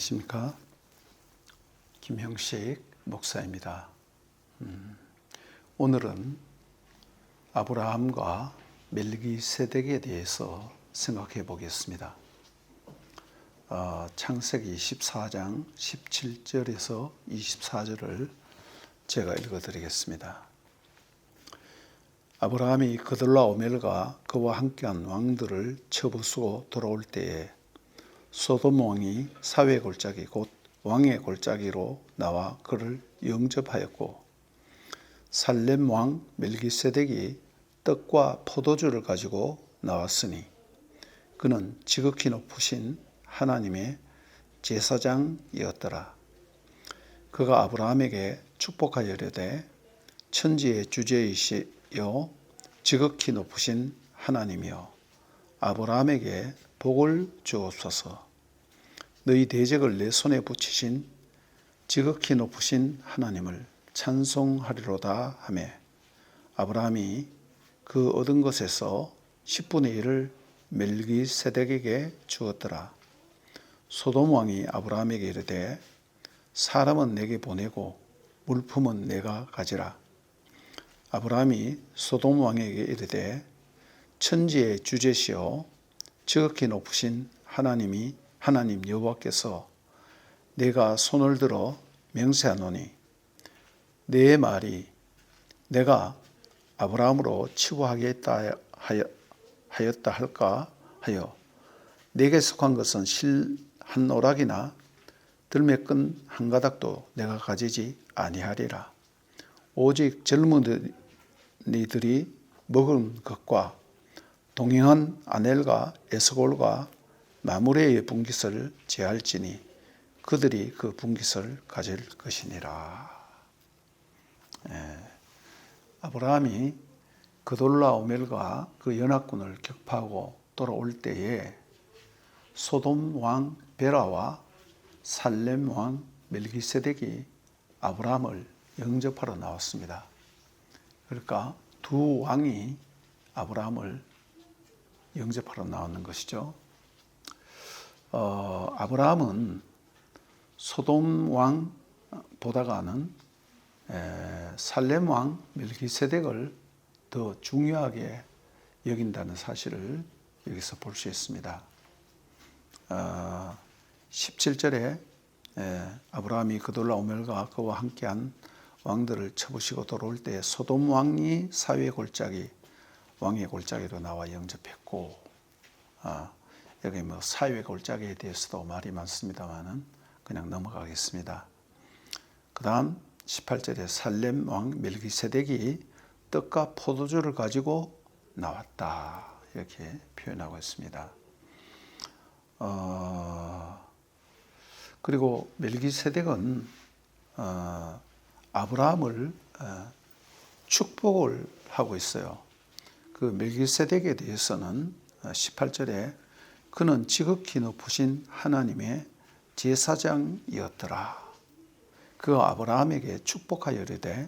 안녕하십니까. 김형식 목사입니다. 음, 오늘은 아브라함과 멜기세덱에 대해서 생각해 보겠습니다. 어, 창세기 14장 17절에서 24절을 제가 읽어 드리겠습니다. 아브라함이 그들라오멜과 그와 함께한 왕들을 쳐부수고 돌아올 때에 소돔 왕이 사회 골짜기 곧 왕의 골짜기로 나와 그를 영접하였고 살렘 왕 멜기세덱이 떡과 포도주를 가지고 나왔으니 그는 지극히 높으신 하나님의 제사장이었더라. 그가 아브라함에게 축복하여 이르되 천지의 주제이시여 지극히 높으신 하나님이여 아브라함에게 복을 주옵소서. 너희 대적을 내 손에 붙이신 지극히 높으신 하나님을 찬송하리로다 하매 아브라함이 그 얻은 것에서 10분의 1을 멜기세덱에게 주었더라. 소돔 왕이 아브라함에게 이르되 사람은 내게 보내고 물품은 내가 가지라. 아브라함이 소돔 왕에게 이르되 천지의 주제시여 지극히 높으신 하나님이 하나님 여호와께서 내가 손을 들어 맹세하노니 내 말이 내가 아브라함으로 치부하겠다 하였다 할까 하여 내게 속한 것은 실한 오락이나 들매끈 한 가닥도 내가 가지지 아니하리라. 오직 젊은이들이 먹은 것과 동행한 아넬과 에스골과 마무레의 분깃을 제할지니 그들이 그 분깃을 가질 것이니라. 예. 아브라함이 그돌라 오멜과 그 연합군을 격파하고 돌아올 때에 소돔 왕 베라와 살렘 왕 멜기세덱이 아브라함을 영접하러 나왔습니다. 그러니까 두 왕이 아브라함을 영접하러 나왔는 것이죠. 어, 아브라함은 소돔 왕 보다가는 에, 살렘 왕 멜기세덱을 더 중요하게 여긴다는 사실을 여기서 볼 수 있습니다. 어, 17절에 에, 아브라함이 그돌라 오멜과 그와 함께한 왕들을 쳐부시고 돌아올 때 소돔 왕이 사회 골짜기 왕의 골짜기로 나와 영접했고 아, 여기 뭐 사회 골짜기에 대해서도 말이 많습니다만은 그냥 넘어가겠습니다. 그 다음 18절에 살렘 왕 멜기세덱이 떡과 포도주를 가지고 나왔다 이렇게 표현하고 있습니다. 어, 그리고 멜기세덱은 어, 아브라함을 어, 축복을 하고 있어요. 그 멜기세덱에 대해서는 18절에 그는 지극히 높으신 하나님의 제사장이었더라. 그 아브라함에게 축복하여 이르되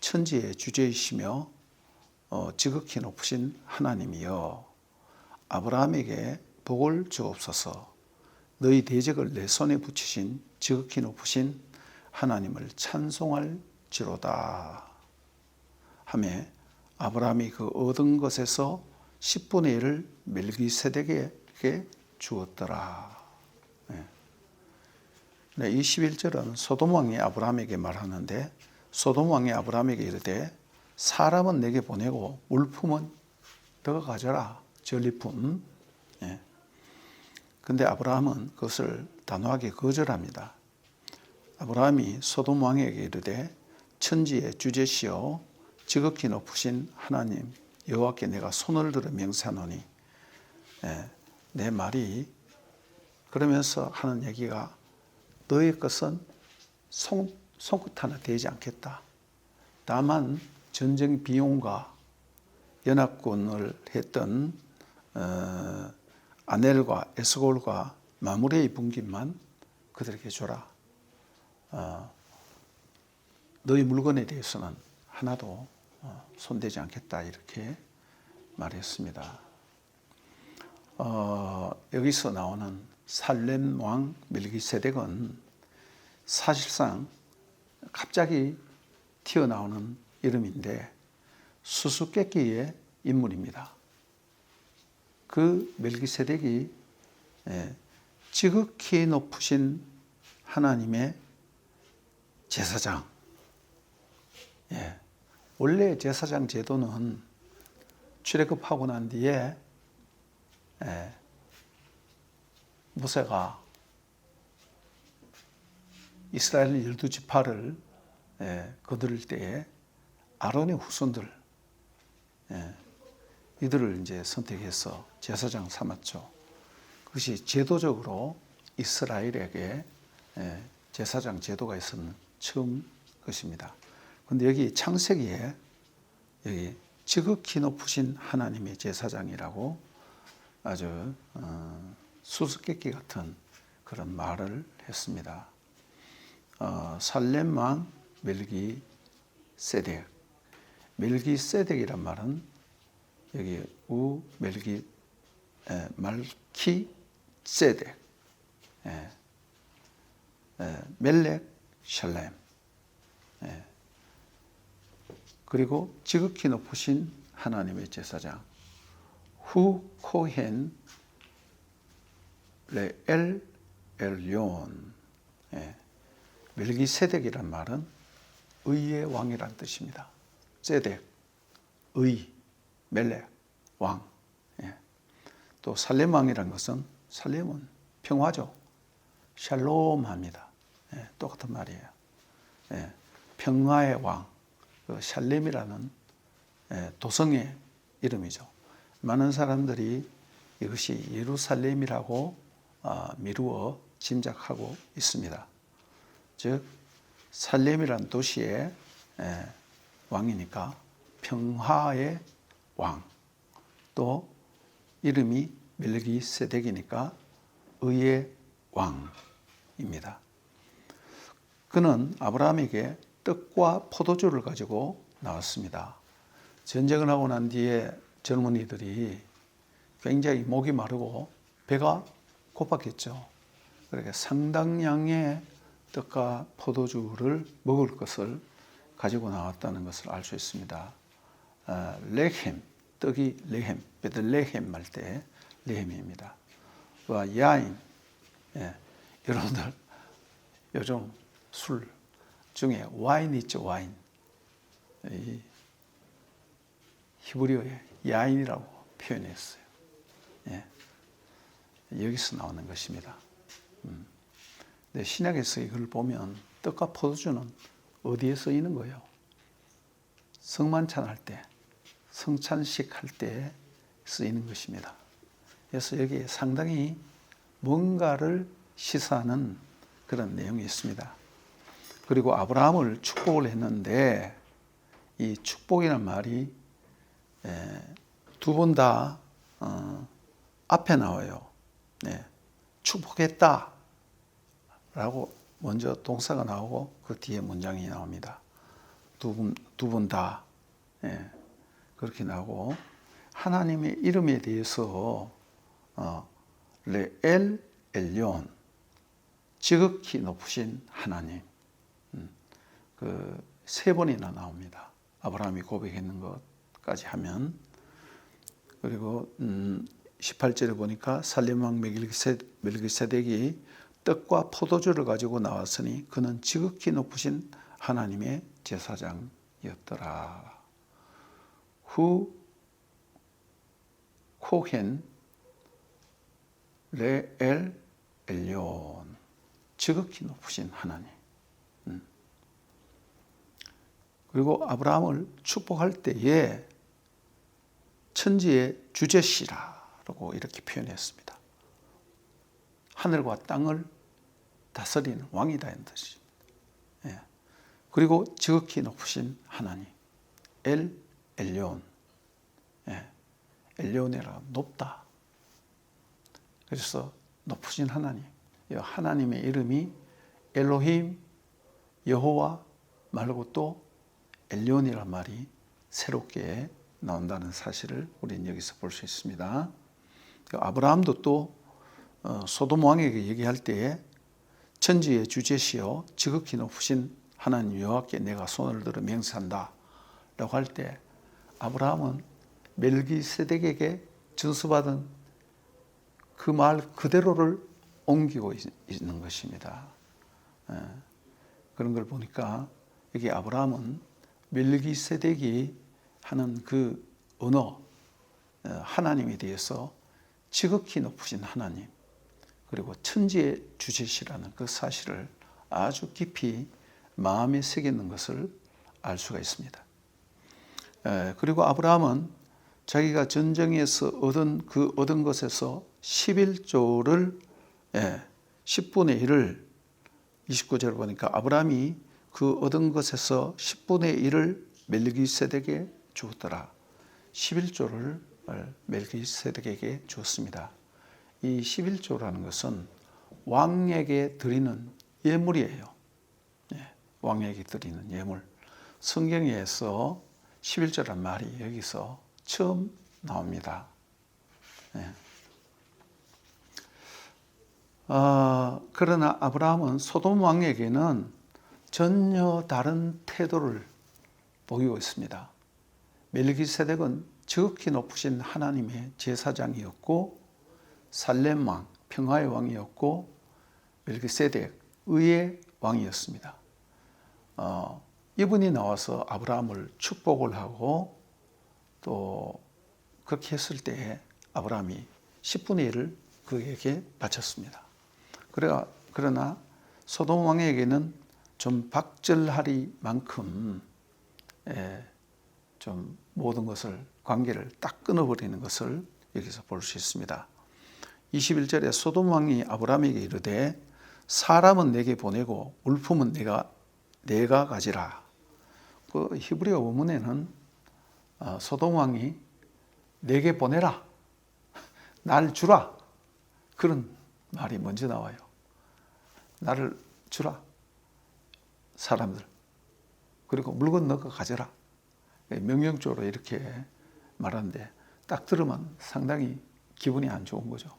천지의 주제이시며 어, 지극히 높으신 하나님이여. 아브라함에게 복을 주옵소서. 너희 대적을 내 손에 붙이신 지극히 높으신 하나님을 찬송할 지로다. 하매 아브라함이 그 얻은 것에서 10분의 1을 멜기세덱에게 주었더라. 네. 네, 이 11절은 소돔 왕이 아브라함에게 말하는데 소돔 왕이 아브라함에게 이르되 사람은 내게 보내고 물품은 너가 가져라 전리품. 예. 근데 아브라함은 그것을 단호하게 거절합니다. 아브라함이 소돔 왕에게 이르되 천지의 주제시여 지극히 높으신 하나님 여호와께 내가 손을 들어 명사노니 예, 내 말이 그러면서 하는 얘기가 너의 것은 손, 손끝 하나 되지 않겠다. 다만 전쟁 비용과 연합군을 했던 어, 아넬과 에스골과 마무레의 분깃만 그들에게 줘라. 어, 너희 물건에 대해서는 하나도 어, 손대지 않겠다 이렇게 말했습니다. 어, 여기서 나오는 살렘 왕 멜기세덱은 사실상 갑자기 튀어나오는 이름인데 수수께끼의 인물입니다. 그 멜기세덱이 예, 지극히 높으신 하나님의 제사장. 예, 원래 제사장 제도는 출애굽하고 난 뒤에 예, 모세가 이스라엘 열두 지파를 예, 거두를 때에 아론의 후손들 예, 이들을 이제 선택해서 제사장 삼았죠. 그것이 제도적으로 이스라엘에게 예, 제사장 제도가 있었는 처음 것입니다. 근데 여기 창세기에 여기 지극히 높으신 하나님의 제사장이라고 아주 어, 수수께끼 같은 그런 말을 했습니다. 어, 살렘 왕 멜기 세덱. 멜기 세덱이란 말은 여기 우 멜기 에, 말키 세덱. 에, 에, 멜렉 샬렘. 에, 그리고 지극히 높으신 하나님의 제사장 후 코헨 레엘 엘yon 예. 멜기세덱이란 말은 의의 왕이란 뜻입니다. 세덱 의 멜렉 왕. 예. 또 살렘 왕이란 것은 살렘은 평화죠. 샬롬합니다. 예. 똑같은 말이에요. 예. 평화의 왕. 그 샬렘이라는 예. 도성의 이름이죠. 많은 사람들이 이것이 예루살렘이라고 어, 미루어 짐작하고 있습니다. 즉 살렘이란 도시의 예, 왕이니까 평화의 왕, 또 이름이 멜기세덱이니까 의의 왕입니다. 그는 아브라함에게 떡과 포도주를 가지고 나왔습니다. 전쟁을 하고 난 뒤에 젊은이들이 굉장히 목이 마르고 배가 고팠겠죠. 그러니까 상당량의 떡과 포도주를 먹을 것을 가지고 나왔다는 것을 알 수 있습니다. 아, 레헴, 떡이 레헴, 베들레헴 할때 레헴입니다. 와 야인, 예, 여러분들 요즘 술 중에 와인 있죠, 와인. 이 히브리어에 야인이라고 표현했어요. 예. 여기서 나오는 것입니다. 음. 근데 신약에서 이걸 보면 떡과 포도주는 어디에 쓰이는 거예요? 성만찬 할 때, 성찬식 할 때 쓰이는 것입니다. 그래서 여기에 상당히 뭔가를 시사하는 그런 내용이 있습니다. 그리고 아브라함을 축복을 했는데 이 축복이라는 말이 두 번다 어, 앞에 나와요. 네. 축복했다. 라고 먼저 동사가 나오고 그 뒤에 문장이 나옵니다. 두 분, 두분 다. 예, 그렇게 나오고, 하나님의 이름에 대해서, 어, 레엘 엘yon, 지극히 높으신 하나님. 음, 그세 번이나 나옵니다. 아브라함이 고백했는 것까지 하면. 그리고, 음, 18절에 보니까 살림왕 멜기세덱이 떡과 포도주를 가지고 나왔으니 그는 지극히 높으신 하나님의 제사장이었더라. 후 코헨 레엘 엘yon 지극히 높으신 하나님. 음. 그리고 아브라함을 축복할 때에 천지의 주제시라 라고 이렇게 표현했습니다. 하늘과 땅을 다스리는 왕이다 이 뜻입니다. 예. 그리고 지극히 높으신 하나님 엘 엘리온 예. 엘리온이라 높다. 그래서 높으신 하나님 하나님의 이름이 엘로힘 여호와 말고 또 엘리온이란 말이 새롭게 나온다는 사실을 우리는 여기서 볼 수 있습니다. 그 아브라함도 또 어, 소돔 왕에게 얘기할 때에 천지의 주제시요 지극히 높으신 하나님 여호와께 내가 손을 들어 맹세한다라고 할 때 아브라함은 멜기세덱에게 전수받은 그 말 그대로를 옮기고 있- 있는 것입니다. 예. 그런 걸 보니까 여기 아브라함은 멜기세덱이 하는 그 언어 어, 하나님에 대해서 지극히 높으신 하나님 그리고 천지의 주제시라는 그 사실을 아주 깊이 마음에 새기는 것을 알 수가 있습니다. 에, 그리고 아브라함은 자기가 전쟁에서 얻은 그 얻은 것에서 11조를 예, 10분의 1을 29절을 보니까 아브라함이 그 얻은 것에서 10분의 1을 멜기세덱에 주었더라. 11조를 멜기세덱에게 주었습니다. 이 11조라는 것은 왕에게 드리는 예물이에요. 예, 왕에게 드리는 예물. 성경에서 11조란 말이 여기서 처음 나옵니다. 예. 어, 그러나 아브라함은 소돔 왕에게는 전혀 다른 태도를 보이고 있습니다. 멜기세덱은 지극히 높으신 하나님의 제사장이었고 살렘 왕, 평화의 왕이었고 멜기세덱 의의 왕이었습니다. 어, 이분이 나와서 아브라함을 축복을 하고 또 그렇게 했을 때 아브라함이 10분의 1을 그에게 바쳤습니다. 그러나 소돔 왕에게는 좀 박절하리만큼 예, 좀 모든 것을 관계를 딱 끊어버리는 것을 여기서 볼 수 있습니다. 21절에 소돔 왕이 아브라함에게 이르되 사람은 내게 보내고 물품은 내가 내가 가지라. 그 히브리어 원문에는 어, 소돔 왕이 내게 보내라. 날 주라. 그런 말이 먼저 나와요. 나를 주라. 사람들. 그리고 물 건 너가 가져라. 명령적으로 이렇게 말하는데 딱 들으면 상당히 기분이 안 좋은 거죠.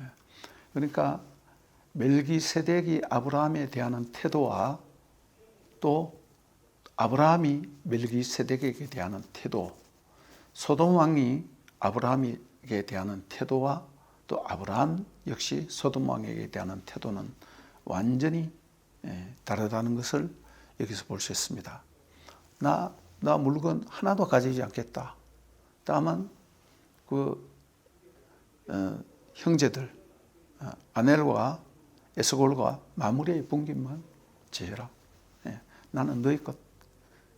예. 그러니까 멜기세덱이 아브라함에 대한 태도와 또 아브라함이 멜기세덱에게 대한 태도, 소돔 왕이 아브라함에게 대한 태도와 또 아브라함 역시 소돔 왕에게 대한 태도는 완전히 예, 다르다는 것을 여기서 볼 수 있습니다. 나, 나 물건 하나도 가지지 않겠다. 다만 그 어, 형제들 어, 아넬과 에스골과 마무리의 분깃만 제해라. 예, 나는 너희 것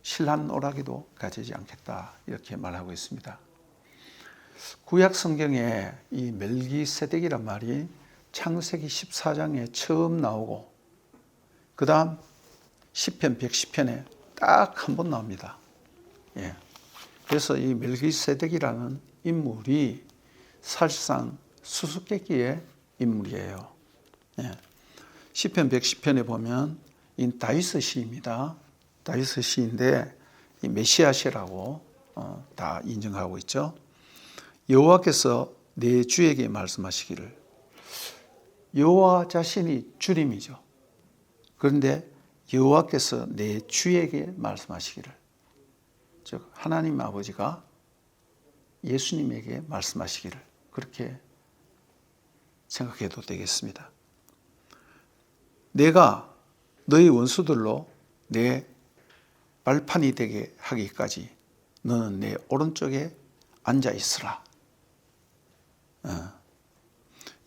신란 오라기도 가지지 않겠다 이렇게 말하고 있습니다. 구약 성경에 이 멜기세덱이란 말이 창세기 14장에 처음 나오고 그 다음 시편 110편에 딱 한 번 나옵니다. 예. 그래서 이 멜기세덱이라는 인물이 사실상 수수께끼의 인물이에요. 예. 시편 110편에 보면 이 다윗 시입니다. 다윗 시인데 이 메시아시라고 어, 다 인정하고 있죠. 여호와께서 내 주에게 말씀하시기를 여호와 자신이 주님이죠. 그런데 여호와께서 내 주에게 말씀하시기를 즉 하나님 아버지가 예수님에게 말씀하시기를 그렇게 생각해도 되겠습니다. 내가 너희 원수들로 내 발판이 되게 하기까지 너는 내 오른쪽에 앉아 있으라. 어.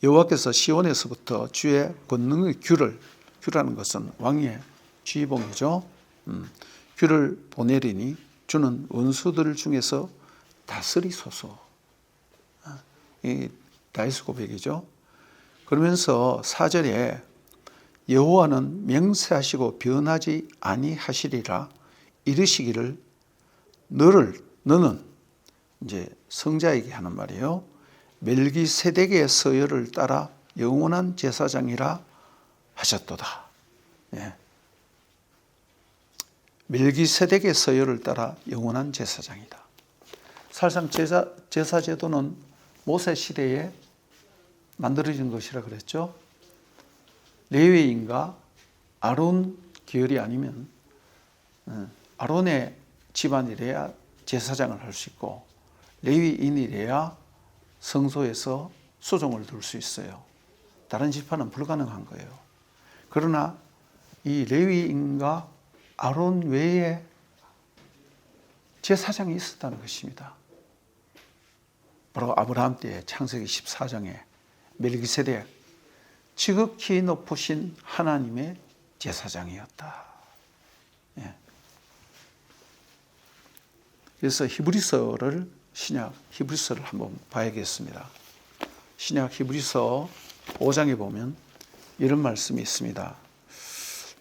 여호와께서 시온에서부터 주의 권능의 귤을 귤라는 것은 왕의 쥐봉이죠. 음, 귤을 보내리니 주는 원수들 중에서 다스리소서. 어, 이 다이스 고백이죠. 그러면서 사절에 여호와는 맹세하시고 변하지 아니하시리라 이르시기를 너를 너는 이제 성자에게 하는 말이에요. 멜기세덱의 서열을 따라 영원한 제사장이라 하셨도다. 예. 멜기세덱의 서열을 따라 영원한 제사장이다. 사실상 제사 제사 제도는 모세 시대에 만들어진 것이라 그랬죠. 레위인과 아론 계열이 아니면 어, 아론의 집안이래야 제사장을 할 수 있고 레위인이래야 성소에서 수종을 둘 수 있어요. 다른 집안은 불가능한 거예요. 그러나 이 레위인과 아론 외에 제사장이 있었다는 것입니다. 바로 아브라함 때 창세기 14장에 멜기세덱 지극히 높으신 하나님의 제사장이었다. 예. 그래서 히브리서를 신약 히브리서를 한번 봐야겠습니다. 신약 히브리서 5장에 보면 이런 말씀이 있습니다.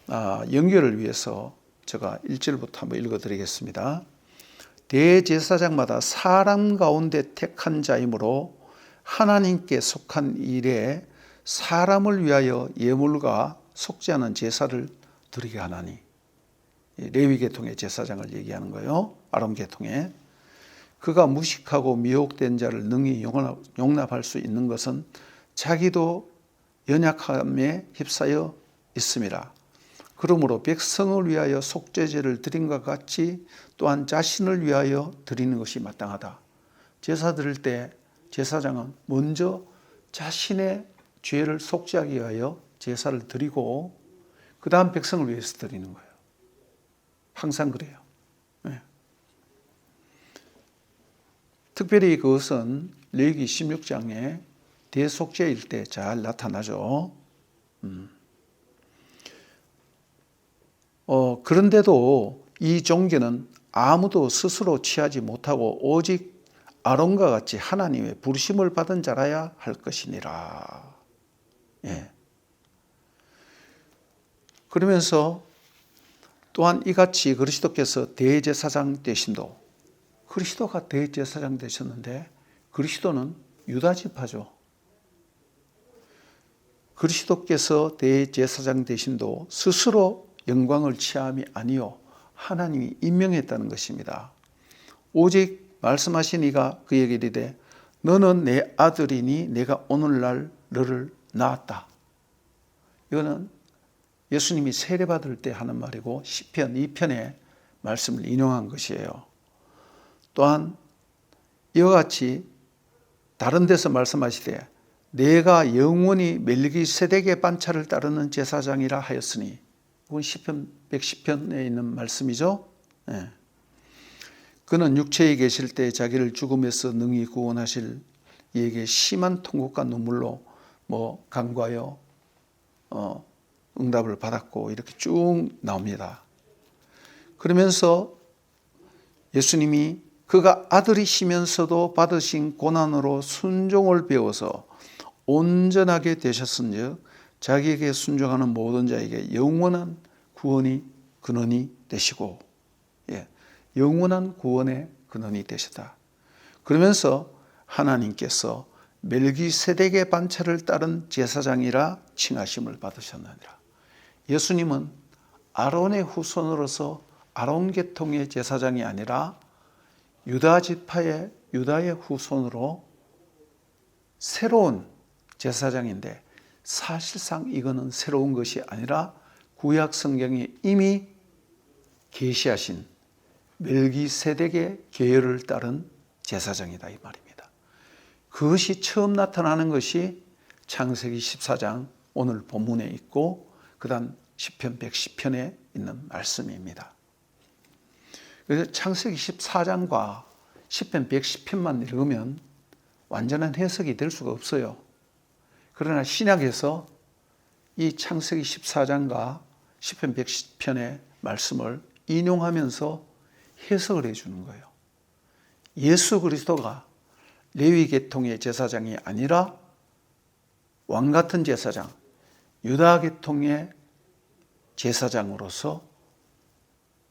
아, 연결을 위해서 제가 1절부터 한번 읽어드리겠습니다. 대제사장마다 사람 가운데 택한 자이므로 하나님께 속한 일에 사람을 위하여 예물과 속지 않은 제사를 드리게 하나니 레위 계통의 제사장을 얘기하는 거예요. 아론 계통에 그가 무식하고 미혹된 자를 능히 용납할 수 있는 것은 자기도 연약함에 휩싸여 있습니다. 그러므로 백성을 위하여 속죄제를 드린 것 같이 또한 자신을 위하여 드리는 것이 마땅하다. 제사 드릴 때 제사장은 먼저 자신의 죄를 속죄하기 위하여 제사를 드리고 그 다음 백성을 위해서 드리는 거예요. 항상 그래요. 네. 특별히 그것은 레기 16장에 대속죄일 때 잘 나타나죠. 음. 어, 그런데도 이 종교는 아무도 스스로 취하지 못하고 오직 아론과 같이 하나님의 부르심을 받은 자라야 할 것이니라. 예. 그러면서 또한 이같이 그리스도께서 대제사장 되신도 그리스도가 대제사장 되셨는데 그리스도는 유다 지파죠. 그리스도께서 대제사장 되심도 스스로 영광을 취함이 아니요 하나님이 임명했다는 것입니다. 오직 말씀하신 이가 그에게 이르되 너는 내 아들이니 내가 오늘날 너를 낳았다. 이거는 예수님이 세례 받을 때 하는 말이고 시편 2편의 말씀을 인용한 것이에요. 또한 이와 같이 다른 데서 말씀하시되 내가 영원히 멜기세덱의 반차를 따르는 제사장이라 하였으니 그건 시편 110편에 있는 말씀이죠. 네. 그는 육체에 계실 때 자기를 죽음에서 능히 구원하실 이에게 심한 통곡과 눈물로 뭐 간과하여 어, 응답을 받았고 이렇게 쭉 나옵니다. 그러면서 예수님이 그가 아들이시면서도 받으신 고난으로 순종을 배워서 온전하게 되셨은즉 자기에게 순종하는 모든 자에게 영원한 구원이 근원이 되시고 예, 영원한 구원의 근원이 되시다. 그러면서 하나님께서 멜기세덱의 반차를 따른 제사장이라 칭하심을 받으셨느니라. 예수님은 아론의 후손으로서 아론 계통의 제사장이 아니라 유다 지파의 유다의 후손으로 새로운 제사장인데 사실상 이거는 새로운 것이 아니라 구약 성경이 이미 계시하신 멜기세덱의 계열을 따른 제사장이다 이 말입니다. 그것이 처음 나타나는 것이 창세기 14장 오늘 본문에 있고 그다음 10편 110편에 있는 말씀입니다. 그래서 창세기 14장과 10편 110편만 읽으면 완전한 해석이 될 수가 없어요. 그러나 신약에서 이 창세기 14장과 10편 110편의 말씀을 인용하면서 해석을 해주는 거예요. 예수 그리스도가 레위 계통의 제사장이 아니라 왕 같은 제사장, 유다 계통의 제사장으로서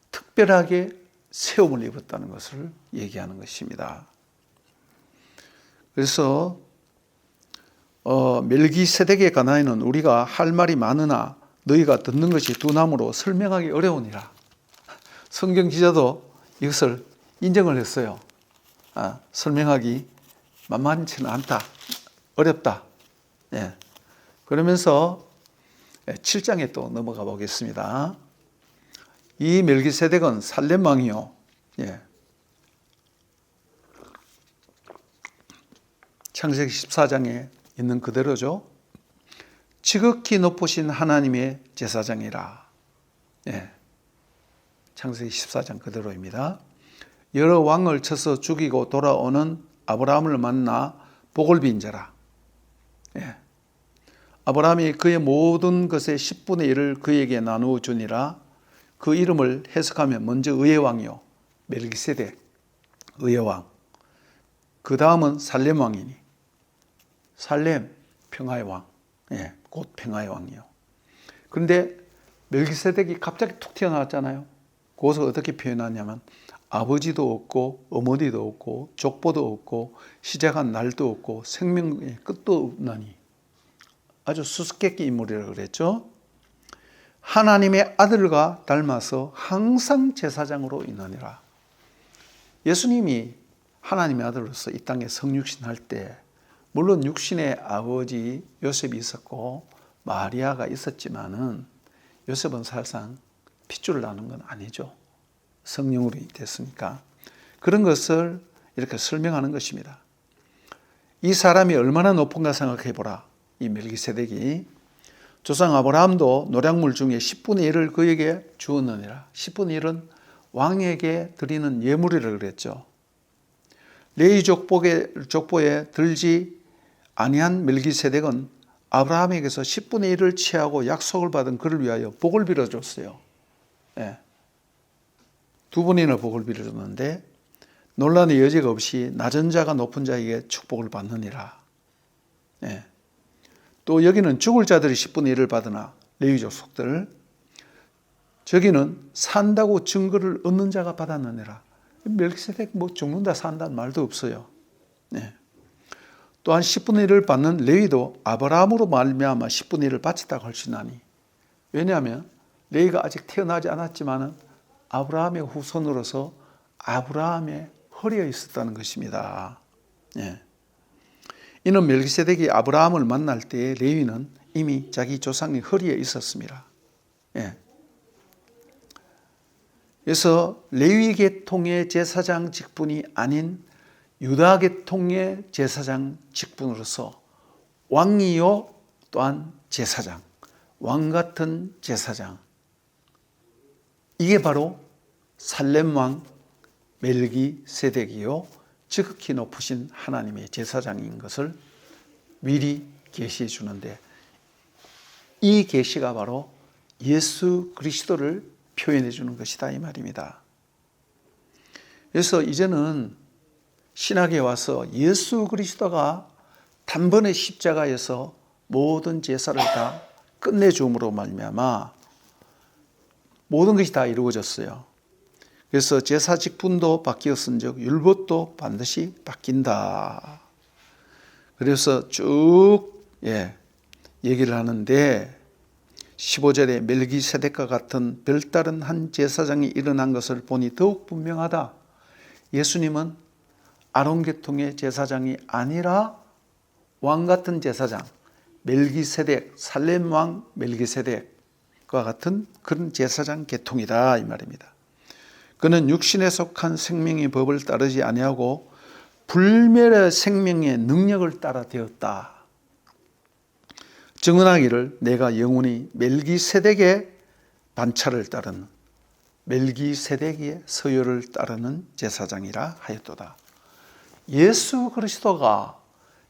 특별하게 세움을 입었다는 것을 얘기하는 것입니다. 그래서 어, 멜기세덱의 가나에는 우리가 할 말이 많으나 너희가 듣는 것이 두나무로 설명하기 어려우니라. 성경 기자도 이것을 인정을 했어요. 아, 설명하기 만만치는 않다. 어렵다. 예. 그러면서 7장에 또 넘어가 보겠습니다. 이 멜기세덱은 살렘 왕이요. 예. 창세기 14장에 있는 그대로죠. 지극히 높으신 하나님의 제사장이라. 예. 창세기 14장 그대로입니다. 여러 왕을 쳐서 죽이고 돌아오는 아브라함을 만나 복을 빈 자라. 예. 아브라함이 그의 모든 것의 10분의 1을 그에게 나누어 주니라. 그 이름을 해석하면 먼저 의의 왕이요. 멜기세덱 의의 왕. 그 다음은 살렘 왕이니. 살렘 평화의 왕. 예, 곧 평화의 왕이요. 그런데 멜기세덱이 갑자기 툭 튀어나왔잖아요. 그것을 어떻게 표현하냐면 아버지도 없고 어머니도 없고 족보도 없고 시작한 날도 없고 생명의 끝도 없나니 아주 수수께끼 인물이라고 그랬죠. 하나님의 아들과 닮아서 항상 제사장으로 인하니라. 예수님이 하나님의 아들로서 이 땅에 성육신할 때 물론 육신의 아버지 요셉이 있었고 마리아가 있었지만은 요셉은 사실상 핏줄을 나눈 건 아니죠. 성령으로 됐으니까. 그런 것을 이렇게 설명하는 것입니다. 이 사람이 얼마나 높은가 생각해 보라. 이 멜기세덱이 조상 아브라함도 노량물 중에 10분의 1을 그에게 주었느니라. 10분의 1은 왕에게 드리는 예물이라 그랬죠. 레이 족보에, 족보에 들지 아니한 멜기세덱은 아브라함에게서 10분의 1을 취하고 약속을 받은 그를 위하여 복을 빌어줬어요. 예. 두 번이나 복을 빌어줬는데 논란의 여지가 없이 낮은 자가 높은 자에게 축복을 받느니라. 예. 또 여기는 죽을 자들이 10분의 1을 받으나 레위족 속들 저기는 산다고 증거를 얻는 자가 받았느니라. 멜기세덱 뭐 죽는다 산다는 말도 없어요. 네. 또한 10분의 1을 받는 레위도 아브라함으로 말미암아 10분의 1을 바치다고 할 수 있나니 왜냐하면 레위가 아직 태어나지 않았지만은 아브라함의 후손으로서 아브라함의 허리에 있었다는 것입니다. 예. 이는 멜기세덱이 아브라함을 만날 때 레위는 이미 자기 조상의 허리에 있었습니다. 예. 그래서 레위 계통의 제사장 직분이 아닌 유다 계통의 제사장 직분으로서 왕이요 또한 제사장, 왕 같은 제사장. 이게 바로 살렘 왕 멜기 세덱이요 지극히 높으신 하나님의 제사장인 것을 미리 계시해 주는데 이 계시가 바로 예수 그리스도를 표현해 주는 것이다 이 말입니다. 그래서 이제는 신학에 와서 예수 그리스도가 단번에 십자가에서 모든 제사를 다 끝내 줌으로 말미암아 모든 것이 다 이루어졌어요. 그래서 제사 직분도 바뀌었은즉 율법도 반드시 바뀐다. 그래서 쭉 예, 얘기를 하는데 15절에 멜기세덱과 같은 별다른 한 제사장이 일어난 것을 보니 더욱 분명하다. 예수님은 아론 계통의 제사장이 아니라 왕 같은 제사장 멜기세덱 살렘 왕 멜기세덱과 같은 그런 제사장 계통이다 이 말입니다. 그는 육신에 속한 생명의 법을 따르지 아니하고 불멸의 생명의 능력을 따라 되었다. 증언하기를 내가 영원히 멜기세덱의 반차를 따르는 멜기세덱의 서열을 따르는 제사장이라 하였도다. 예수 그리스도가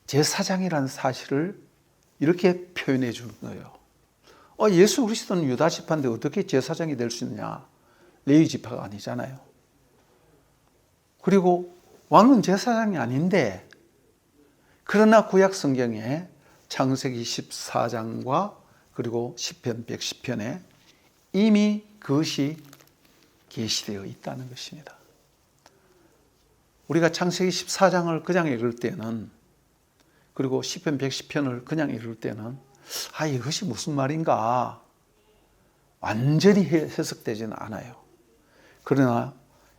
제사장이라는 사실을 이렇게 표현해 주는 거예요. 어, 예수 그리스도는 유다 지파인데 어떻게 제사장이 될 수 있느냐? 레위 지파가 아니잖아요. 그리고 왕은 제사장이 아닌데 그러나 구약 성경에 창세기 14장과 그리고 10편 110편에 이미 그것이 계시되어 있다는 것입니다. 우리가 창세기 14장을 그냥 읽을 때는 그리고 10편 110편을 그냥 읽을 때는 아 이것이 무슨 말인가 완전히 해석되지는 않아요. 그러나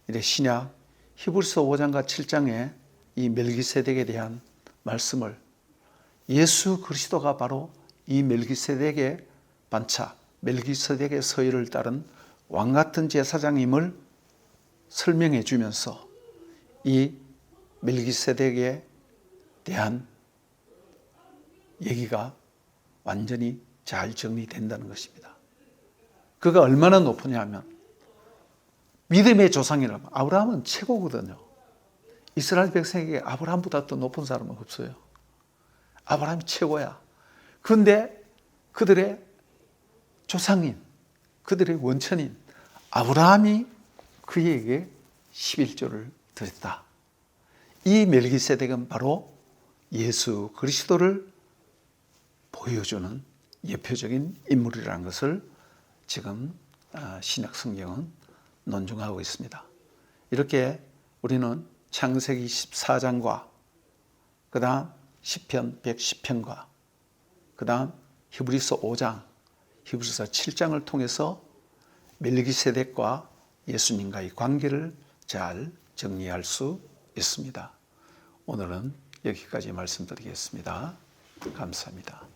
이제 신약 히브리서 5장과 7장에 이 멜기세덱에 대한 말씀을 예수 그리스도가 바로 이 멜기세덱의 반차, 멜기세덱의 서열을 따른 왕 같은 제사장임을 설명해 주면서 이 멜기세덱에 대한 얘기가 완전히 잘 정리된다는 것입니다. 그가 얼마나 높으냐 하면 믿음의 조상이라면 아브라함은 최고거든요. 이스라엘 백성에게 아브라함보다 더 높은 사람은 없어요. 아브라함이 최고야. 그런데 그들의 조상인, 그들의 원천인 아브라함이 그에게 11조를 드렸다. 이 멜기세덱은 바로 예수 그리스도를 보여주는 예표적인 인물이라는 것을 지금 아, 신약 성경은 논증하고 있습니다. 이렇게 우리는 창세기 14장과 그다음 시편 110편과 그다음 히브리서 5장, 히브리서 7장을 통해서 멜기세덱과 예수님과의 관계를 잘 정리할 수 있습니다. 오늘은 여기까지 말씀드리겠습니다. 감사합니다.